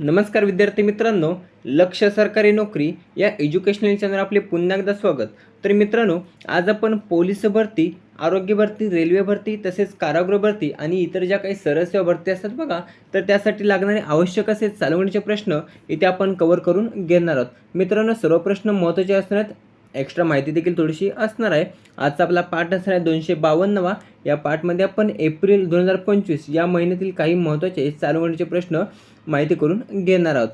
नमस्कार विद्यार्थी मित्रांनो लक्ष सरकारी नोकरी या एज्युकेशनल चॅनल आपले पुन्हा एकदा स्वागत. तर मित्रांनो आज आपण पोलीस भरती आरोग्य भरती रेल्वे भरती तसेच कारागृह भरती आणि इतर ज्या काही सरसेवा भरती असतात बघा तर त्यासाठी लागणारे आवश्यक असे चालवण्याचे प्रश्न इथे आपण कव्हर करून घेणार आहोत. मित्रांनो सर्व प्रश्न महत्त्वाचे असणार आहेत. एक्स्ट्रा माहिती देखील थोडीशी असणार आहे. आजचा आपला पाठ असणार आहे दोनशे बावन्नवा. या पाठमध्ये आपण एप्रिल दोन हजार पंचवीस या महिन्यातील काही महत्त्वाचे चालवणीचे प्रश्न माहिती करून घेणार आहोत.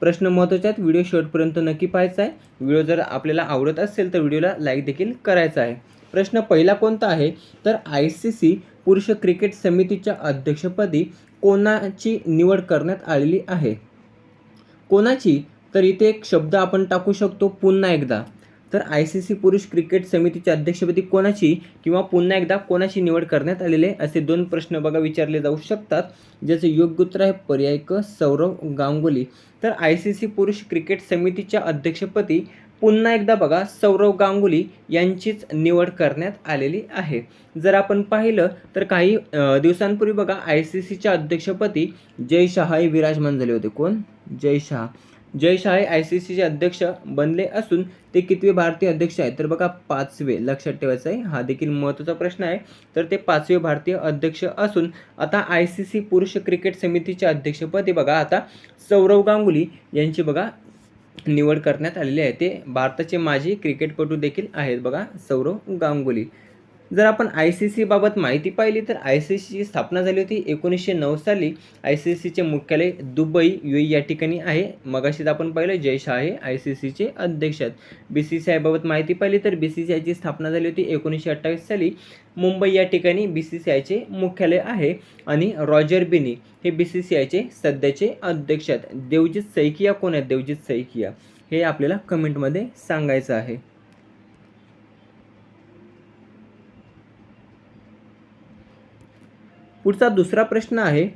प्रश्न महत्त्वाचे आहेत व्हिडिओ शेवटपर्यंत नक्की पाहायचा आहे. व्हिडिओ जर आपल्याला आवडत असेल तर व्हिडिओला लाईक देखील करायचा आहे. प्रश्न पहिला कोणता आहे? तर आय सी सी पुरुष क्रिकेट समितीच्या अध्यक्षपदी कोणाची निवड करण्यात आलेली आहे? कोणाची? तर इथे एक शब्द आपण टाकू शकतो पुन्हा एकदा. तर आय सी सी पुरुष क्रिकेट समितीच्या अध्यक्षपदी कोणाची किंवा पुन्हा एकदा कोणाची निवड करण्यात आलेली आहे? असे दोन प्रश्न बघा विचारले जाऊ शकतात. ज्याचे योग्य उत्तर आहे पर्याय क सौरव गांगुली. तर आय सी सी पुरुष क्रिकेट समितीच्या अध्यक्षपदी पुन्हा एकदा बघा सौरव गांगुली यांचीच निवड करण्यात आलेली आहे. जर आपण पाहिलं तर काही दिवसांपूर्वी बघा आय सी सीच्या अध्यक्षपदी जय शहा हे विराजमान झाले होते. कोण? जय शहा. जय आय सी सीचे अध्यक्ष बनले असून ते कितवे भारतीय अध्यक्ष आहेत? तर बघा पाचवे. लक्षात ठेवायचं आहे. हा देखील महत्त्वाचा प्रश्न आहे. तर ते पाचवे भारतीय अध्यक्ष असून आता आय सी सी पुरुष क्रिकेट समितीच्या अध्यक्षपदी बघा. आता सौरव गांगुली यांची बघा निवड करण्यात आलेली आहे. ते भारताचे माजी क्रिकेटपटू देखील आहेत बघा सौरव गांगुली. जर आपण आय सी सी बाबत माहिती पाहिली तर आय सी सीची स्थापना झाली होती एकोणीसशे नऊ साली. आय सी सीचे मुख्यालय दुबई यू या ठिकाणी आहे. मगाशीच आपण पाहिलं जय शाह हे आय सी सीचे अध्यक्ष आहेत. बी सी सी आयबाबत माहिती पाहिली तर बी सी सी आयची स्थापना झाली होती एकोणीसशे अठ्ठावीस साली. मुंबई या ठिकाणी बी सी सी आयचे मुख्यालय आहे आणि रॉजर बिनी हे बी सी सी आयचे सध्याचे अध्यक्ष आहेत. देवजित सैकिया कोण आहेत? देवजित सैकिया. हे आपल्याला कमेंटमध्ये सांगायचं आहे. पुढचा दुसरा प्रश्न आहे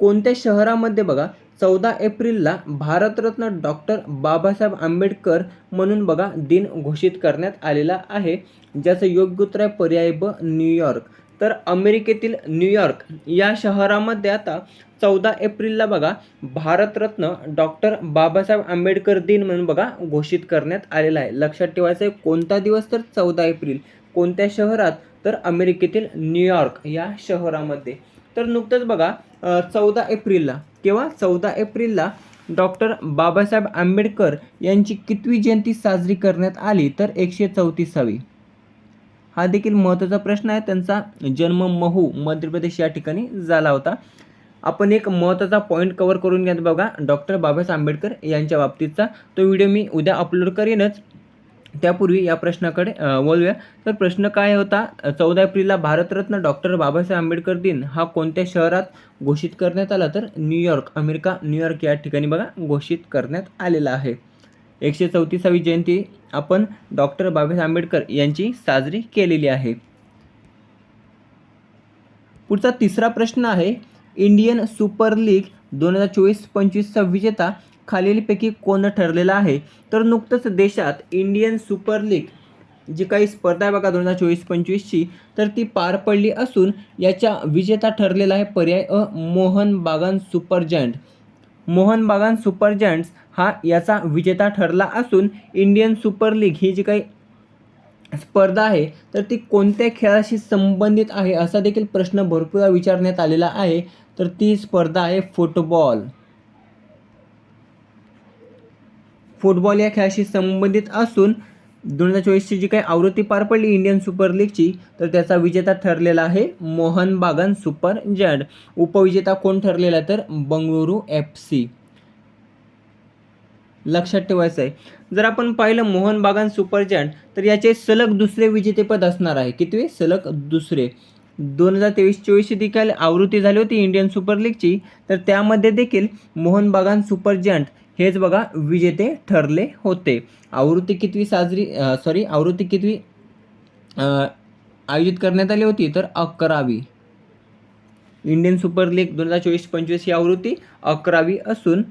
कोणत्या शहरामध्ये बघा चौदा एप्रिलला भारतरत्न डॉक्टर बाबासाहेब आंबेडकर म्हणून बघा दिन घोषित करण्यात आलेला आहे ज्याचं योग्य उत्तर आहे पर्याय ब न्यूयॉर्क तर अमेरिकेतील न्यूयॉर्क या शहरामध्ये आता चौदा एप्रिलला बघा भारतरत्न डॉक्टर बाबासाहेब आंबेडकर दिन म्हणून बघा घोषित करण्यात आलेला आहे. लक्षात ठेवायचं आहे कोणता दिवस तर चौदा एप्रिल. कोणत्या शहरात तर अमेरिकेतील न्यूयॉर्क या शहरामध्ये. तर नुकतंच बघा चौदा एप्रिलला किंवा चौदा एप्रिलला डॉक्टर बाबासाहेब आंबेडकर यांची कितवी जयंती साजरी करण्यात आली तर एकशे चौतीसावी. हा देखील महत्त्वाचा प्रश्न आहे. त्यांचा जन्म महू मध्य प्रदेश या ठिकाणी झाला होता. आपण एक महत्त्वाचा पॉईंट कवर करून घ्या बघा डॉक्टर बाबासाहेब आंबेडकर यांच्या बाबतीतचा. तो व्हिडिओ मी उद्या अपलोड करेनच. त्यापूर्वी या प्रश्नाकडे बोलूया तर प्रश्न काय होता? चौदा एप्रिलला भारतरत्न डॉक्टर बाबासाहेब आंबेडकर दिन हा कोणत्या शहरात घोषित करण्यात आला? तर न्यूयॉर्क अमेरिका न्यूयॉर्क या ठिकाणी बघा घोषित करण्यात आलेला आहे. एकशे चौतीसावी जयंती आपण डॉक्टर बाबासाहेब आंबेडकर यांची साजरी केलेली आहे. पुढचा तिसरा प्रश्न आहे इंडियन सुपर लीग दोन हजार चोवीस पंचवीसचा विजेता खालीलपैकी कोण ठरलेला आहे? तर नुकतंच देशात इंडियन सुपर लीग जी काही स्पर्धा आहे बघा दोन हजार चोवीस पंचवीसची तर ती पार पडली असून याच्या विजेता ठरलेला आहे पर्याय अ मोहन बागान सुपर जयंट मोहन बागान सुपर जयंट्स हा याचा विजेता ठरला असून इंडियन सुपर लीग ही जी काही स्पर्धा आहे तर ती कोणत्या खेळाशी संबंधित आहे असा देखील प्रश्न भरपूर विचारण्यात आलेला आहे. तर ती स्पर्धा आहे फुटबॉल. फुटबॉल या खेळाशी संबंधित असून दोन हजार चोवीसची जी काही आवृत्ती पार पडली इंडियन सुपर लीगची तर त्याचा विजेता ठरलेला आहे मोहन बागान सुपर जॅड. उपविजेता कोण ठरलेला तर बंगळुरू एफ सी लक्षात ठेवायचं आहे जर आपण पाहिलं मोहन बागान सुपर जॅन्ट तर याचे सलग दुसरे विजेतेपद असणार आहे. कितवे? सलग दुसरे. दोन हजार तेवीस चोवीसची देखील आवृत्ती झाली होती इंडियन सुपर लीगची तर त्यामध्ये देखील मोहन बागान सुपर जॅन्ट हेच बघा विजेते ठरले होते. आवृत्ती कितवी साजरी सॉरी आवृत्ती कितवी आयोजित करण्यात आली होती? तर अकरावी. इंडियन सुपर लीग दोन हजार चोवीस पंचवीस ही आवृत्ती अकरावी असून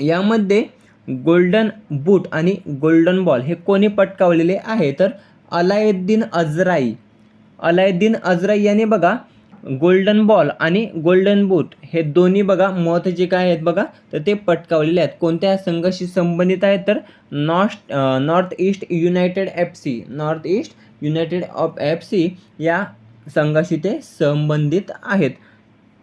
यामध्ये गोल्डन बूट आणि गोल्डन बॉल हे कोणी पटकावलेले आहे? तर अलायुद्दीन अजराई. अलायुद्दीन अजराई याने बघा गोल्डन बॉल आणि गोल्डन बूट हे दोन्ही बघा महत्त्वाचे काय आहेत बघा? तर ते पटकावलेले आहेत. कोणत्या संघाशी संबंधित आहेत? तर North North East United F C North East United of F C या संघाशी ते संबंधित आहेत.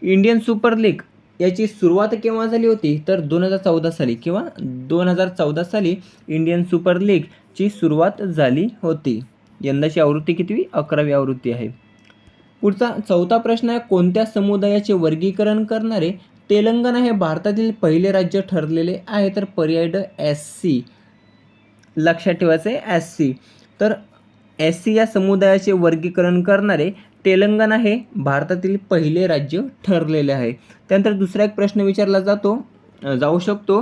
इंडियन सुपर लीग याची सुरुवात केव्हा झाली होती? तर दोन हजार चौदा साली किंवा दोन हजार चौदा साली इंडियन सुपर लीगची सुरुवात झाली होती. यंदाची आवृत्ती कितवी? अकरावी आवृत्ती आहे. पुढचा चौथा प्रश्न आहे कोणत्या समुदायाचे वर्गीकरण करणारे तेलंगणा हे भारतातील पहिले राज्य ठरलेले आहे? तर पर्याय ड एस सी लक्षात ठेवायचं आहे एस सी तर एस सी या समुदायाचे वर्गीकरण करणारे तेलंगणा हे भारतातील पहिले राज्य ठरलेले आहे. त्यानंतर दुसरा एक प्रश्न विचारला जातो जाऊ शकतो.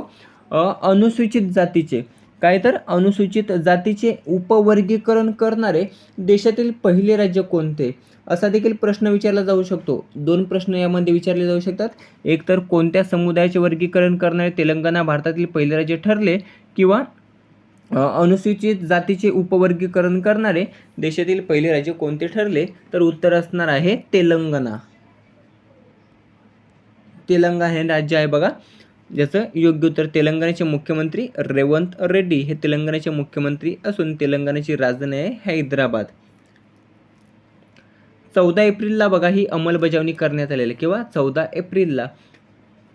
अनुसूचित जातीचे. काय तर अनुसूचित जातीचे उपवर्गीकरण करणारे देशातील पहिले राज्य कोणते? असा देखील प्रश्न विचारला जाऊ शकतो. दोन प्रश्न यामध्ये विचारले जाऊ शकतात. एक तर कोणत्या समुदायाचे वर्गीकरण करणारे तेलंगणा भारतातील पहिले राज्य ठरले किंवा अनुसूचित जातीचे उपवर्गीकरण करणारे देशातील पहिले राज्य कोणते ठरले? तर उत्तर असणार आहे तेलंगणा. तेलंगणा हे राज्य आहे बघा. ज्याचं योग्य उत्तर तेलंगणाचे मुख्यमंत्री रेवंत रेड्डी हे तेलंगणाचे मुख्यमंत्री असून तेलंगणाची राजधानी आहे हैदराबाद. चौदा एप्रिलला बघा ही अंमलबजावणी करण्यात आलेली किंवा चौदा एप्रिलला.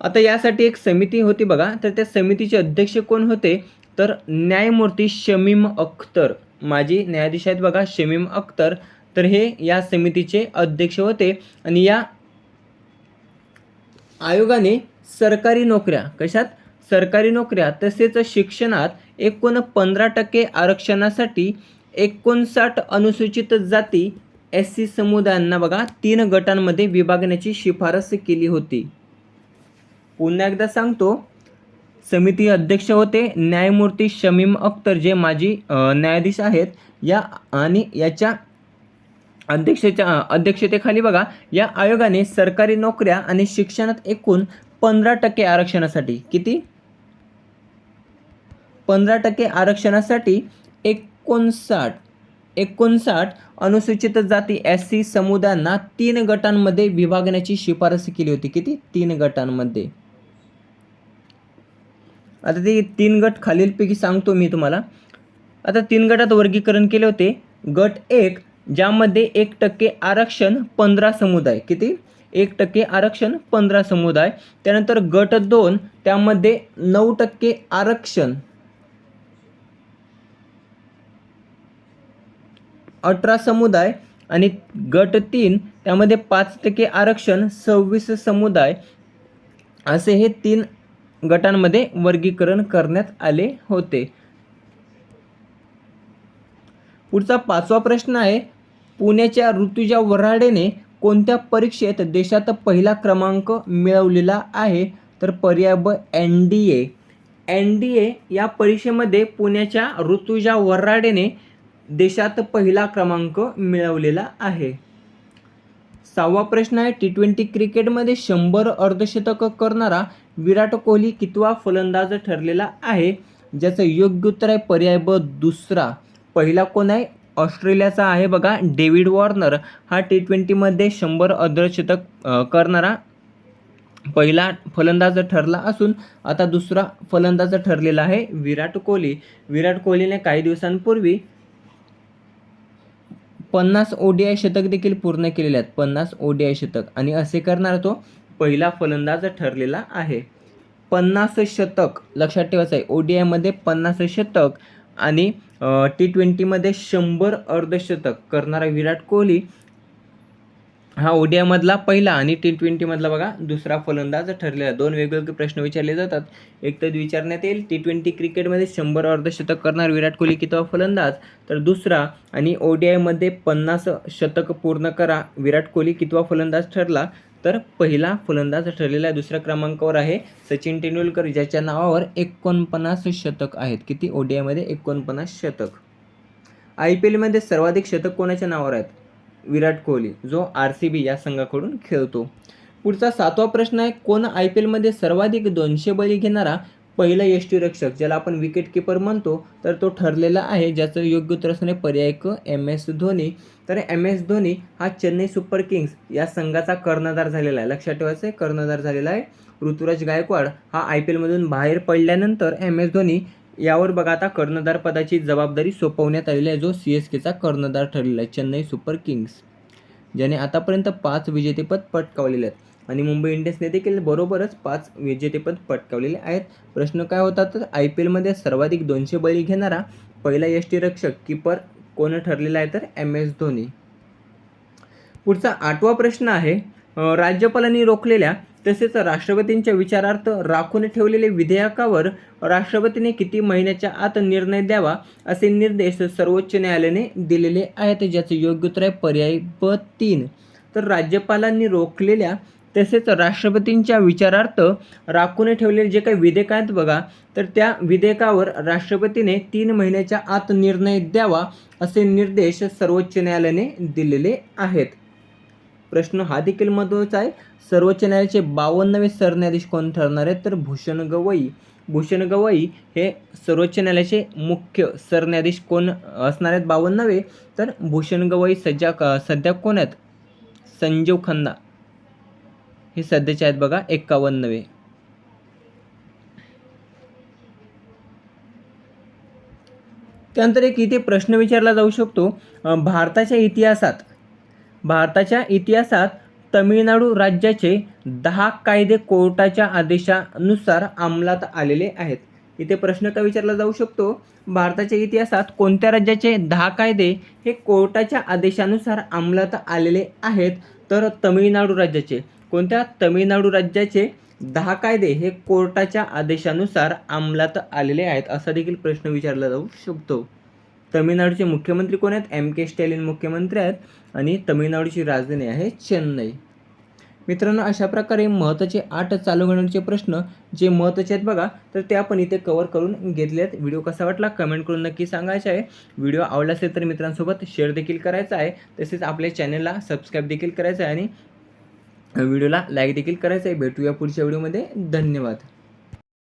आता यासाठी एक समिती होती बघा तर त्या समितीचे अध्यक्ष कोण होते? तर न्यायमूर्ती शमीम अख्तर. माजी न्यायाधीश आहेत बघा शमीम अख्तर. तर हे या समितीचे अध्यक्ष होते. आणि या आयोगाने सरकारी नोकऱ्या. कशात? सरकारी नोकऱ्या. तसेच शिक्षणात एकूण पंधरा टक्के आरक्षणासाठी एकोणसाठ अनुसूचित जाती एस सी समुदायांना बघा तीन गटांमध्ये विभागण्याची शिफारस केली होती. पुन्हा एकदा सांगतो. समिती अध्यक्ष होते. न्यायमूर्ती शमीम अख्तर जे माजी न्यायाधीश आहेत या आणि याच्या अध्यक्षेच्या अध्यक्षतेखाली बघा या आयोगाने सरकारी नोकऱ्या आणि शिक्षणात एकूण पंधरा टक्के आरक्षणासाठी. किती? पंधरा टक्के आरक्षणासाठी एकोणसाठ. एकोणसाठ अनुसूचित जाती एस सी समुदायांना तीन गटांमध्ये विभागण्याची शिफारस केली होती. किती? तीन गटांमध्ये. आता ते तीन गट खालीलपैकी सांगतो मी तुम्हाला. आता तीन गटात वर्गीकरण केले होते. गट एक ज्यामध्ये एक टक्के आरक्षण पंधरा समुदाय. किती? एक टक्के आरक्षण पंधरा समुदाय त्यानंतर गट दोन त्यामध्ये नऊ टक्के आरक्षण. अठरा समुदाय आणि गट तीन त्यामध्ये पाच टक्के आरक्षण सव्वीस समुदाय. असे हे तीन गटांमध्ये वर्गीकरण करण्यात आले होते. पुढचा पाचवा प्रश्न आहे पुण्याच्या ऋतुजा वराडेने कोणत्या परीक्षेत देशात पहिला क्रमांक मिळवलेला आहे? तर पर्याय ब N D A. N D A या परीक्षेमध्ये पुण्याच्या ऋतुजा वराडेने देशात पहिला क्रमांक मिळवलेला आहे. सहावा प्रश्न आहे टी ट्वेंटी क्रिकेटमध्ये शंभर अर्धशतक करणारा विराट कोहली कितवा फलंदाज ठरलेला आहे? ज्याचं योग्य उत्तर आहे पर्याय ब दुसरा. पहिला कोण आहे? ऑस्ट्रेलियाचा आहे बघा डेव्हिड वॉर्नर. हा टी ट्वेंटीमध्ये शंभर अर्धशतक करणारा पहिला फलंदाज ठरला असून आता दुसरा फलंदाज ठरलेला आहे विराट कोहली. विराट कोहलीने काही दिवसांपूर्वी पन्नास ओ डी आय शतक देखील पूर्ण केलेले आहेत. पन्नास ओ डी आय शतक. आणि असे करणारा तो पहिला फलंदाज ठरलेला आहे. पन्नास शतक लक्षात ठेवायचं आहे ओ डी आयमध्ये पन्नास शतक आणि टी ट्वेंटीमध्ये शंभर अर्धशतक करणारा विराट कोहली हा ओ डी आयमधला पहिला आणि टी ट्वेंटीमधला बघा दुसरा फलंदाज ठरलेला. दोन वेगवेगळे प्रश्न विचारले जातात. एक तर विचारण्यात येईल टी ट्वेंटी क्रिकेटमध्ये शंभर अर्धशतक करणार विराट कोहली कितवा फलंदाज? तर दुसरा आणि ओ डी आयमध्ये पन्नास शतक पूर्ण करा विराट कोहली कितवा फलंदाज ठरला? तर पहिला फलंदाज ठरलेला आहे दुसऱ्या क्रमांकावर आहे सचिन तेंडुलकर ज्याच्या नावावर एकोणपन्नास शतक आहेत. किती? ओ डी आयमध्ये एकोणपन्नास शतक. आय पी एलमध्ये सर्वाधिक शतक कोणाच्या नावावर आहेत? विराट कोहली जो आर सी बी या संघाकडून खेळतो. पुढचा सातवा प्रश्न आहे कोण आय पी एलमध्ये सर्वाधिक दोनशे बळी घेणारा पहिला यष्टीरक्षक ज्याला आपण विकेट किपर म्हणतो तर तो ठरलेला आहे ज्याचं योग्य उत्तर असणे पर्याय क एम एस धोनी. तर एम एस धोनी हा चेन्नई सुपर किंग्स या संघाचा कर्णधार झालेला आहे. लक्षात ठेवायचं आहे कर्णधार झालेला आहे ऋतुराज गायकवाड. हा आय पी एलमधून बाहेर पडल्यानंतर एम एस धोनी यावर बघा आता कर्णधार पदाची जबाबदारी सोपवण्यात आलेली आहे जो सी एस केचा कर्णधार ठरलेला आहे चेन्नई सुपर किंग्स. ज्याने आतापर्यंत पाच विजेतेपद पटकावलेले आहेत. आणि मुंबई इंडियन्सने देखील बरोबरच पाच विजेतेपद पटकावलेले आहेत. प्रश्न काय होता तर आय पी एलमध्ये सर्वाधिक दोनशे बळी घेणारा पहिला यष्टीरक्षक किपर कोण ठरलेला आहे तर एम एस धोनी. पुढचा आठवा प्रश्न आहे राज्यपालांनी रोखलेल्या तसेच राष्ट्रपतींच्या विचारार्थ राखून ठेवलेले विधेयकावर राष्ट्रपतीने किती महिन्याच्या आत निर्णय द्यावा असे निर्देश सर्वोच्च न्यायालयाने दिलेले आहेत ज्याचे योग्य उत्तर आहे पर्याय ब तीन. तर राज्यपालांनी रोखलेल्या तसेच राष्ट्रपतींच्या विचारार्थ राखून ठेवलेले जे काही विधेयक आहेत बघा तर त्या विधेयकावर राष्ट्रपतीने तीन महिन्याच्या आत निर्णय द्यावा असे निर्देश सर्वोच्च न्यायालयाने दिलेले आहेत. प्रश्न हा देखील महत्त्वाचा आहे. सर्वोच्च न्यायालयाचे बावन्नवे सरन्यायाधीश कोण ठरणार आहेत? तर भूषण गवई. भूषण गवई हे सर्वोच्च न्यायालयाचे मुख्य सरन्यायाधीश कोण असणार आहेत? बावन्नवे. तर भूषण गवई सध्या सध्या कोण आहेत? संजीव खन्ना. हे सध्याचे आहेत बघा एक्कावन्नवे. त्यानंतर एक इथे प्रश्न विचारला जाऊ शकतो भारताच्या इतिहासात भारताच्या इतिहासात तमिळनाडू राज्याचे दहा कायदे कोर्टाच्या आदेशानुसार अंमलात आलेले आहेत. इथे प्रश्न का विचारला जाऊ शकतो भारताच्या इतिहासात कोणत्या राज्याचे दहा कायदे हे कोर्टाच्या आदेशानुसार अंमलात आलेले आहेत तर तमिळनाडू राज्याचे. कोणत्या तमिळनाडू राज्याचे दहा कायदे हे कोर्टाच्या आदेशानुसार अंमलात आलेले आहेत? असा देखील प्रश्न विचारला जाऊ शकतो. तमिळनाडूचे मुख्यमंत्री कोण आहेत? एम के स्टॅलिन मुख्यमंत्री आहेत आणि तमिळनाडूची राजधानी आहे चेन्नई. मित्रांनो अशा प्रकारे महत्त्वाचे आठ चालू घडामोडीचे प्रश्न जे महत्त्वाचे आहेत बघा तर ते आपण इथे कवर करून घेतले आहेत व्हिडिओ कसा वाटला कमेंट करून नक्की सांगायचे आहे. व्हिडिओ आवडला असेल तर मित्रांसोबत शेअर देखील करायचा आहे. तसेच आपल्या चॅनलला सबस्क्राईब देखील करायचं आहे आणि व्हिडिओला लाईक देखील करायचं आहे भेटूया पुढच्या व्हिडिओमध्ये. धन्यवाद.